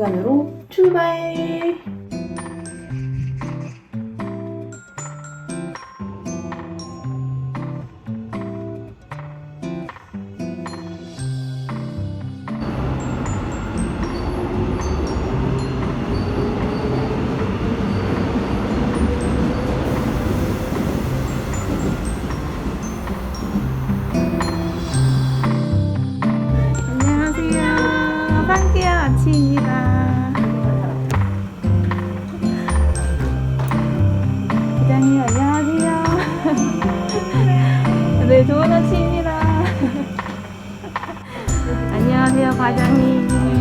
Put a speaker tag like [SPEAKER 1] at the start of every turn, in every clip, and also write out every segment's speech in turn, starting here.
[SPEAKER 1] 시간으로 출발! 부장님 안녕하세요. 네, 좋은 아침입니다. 안녕하세요, 과장님.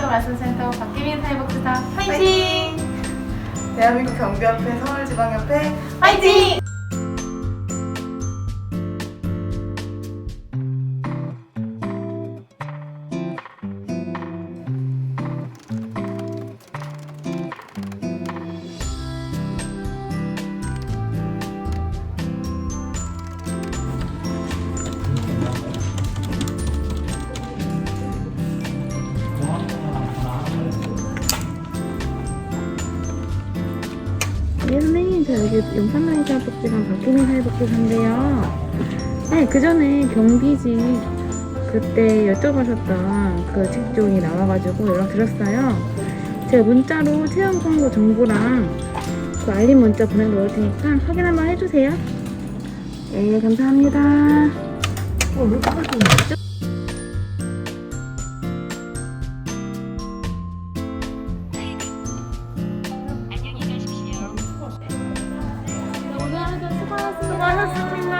[SPEAKER 1] 치료 말씀센터 박기민 사회복지사 화이팅! 대한민국 경비협회 서울지방협회 화이팅! 네, 선생님, 저 여기 용산동의 사회복지관 박기민 사회복지사인데요. 네, 그 전에 경비직 그때 여쭤보셨던 그 직종이 나와가지고 연락드렸어요. 제가 문자로 채용 광고 정보랑 그 알림 문자 보내놓을 테니까 확인 한번 해주세요. 네, 감사합니다. 어, 왜 이렇게 빨리? 수고하셨습니다.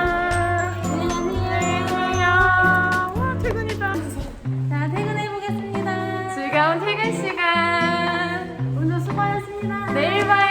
[SPEAKER 1] 안녕히 가요. 와, 퇴근이다. 자, 퇴근해 보겠습니다. 즐거운 퇴근 시간. 오늘 수고하셨습니다. 내일 봐요.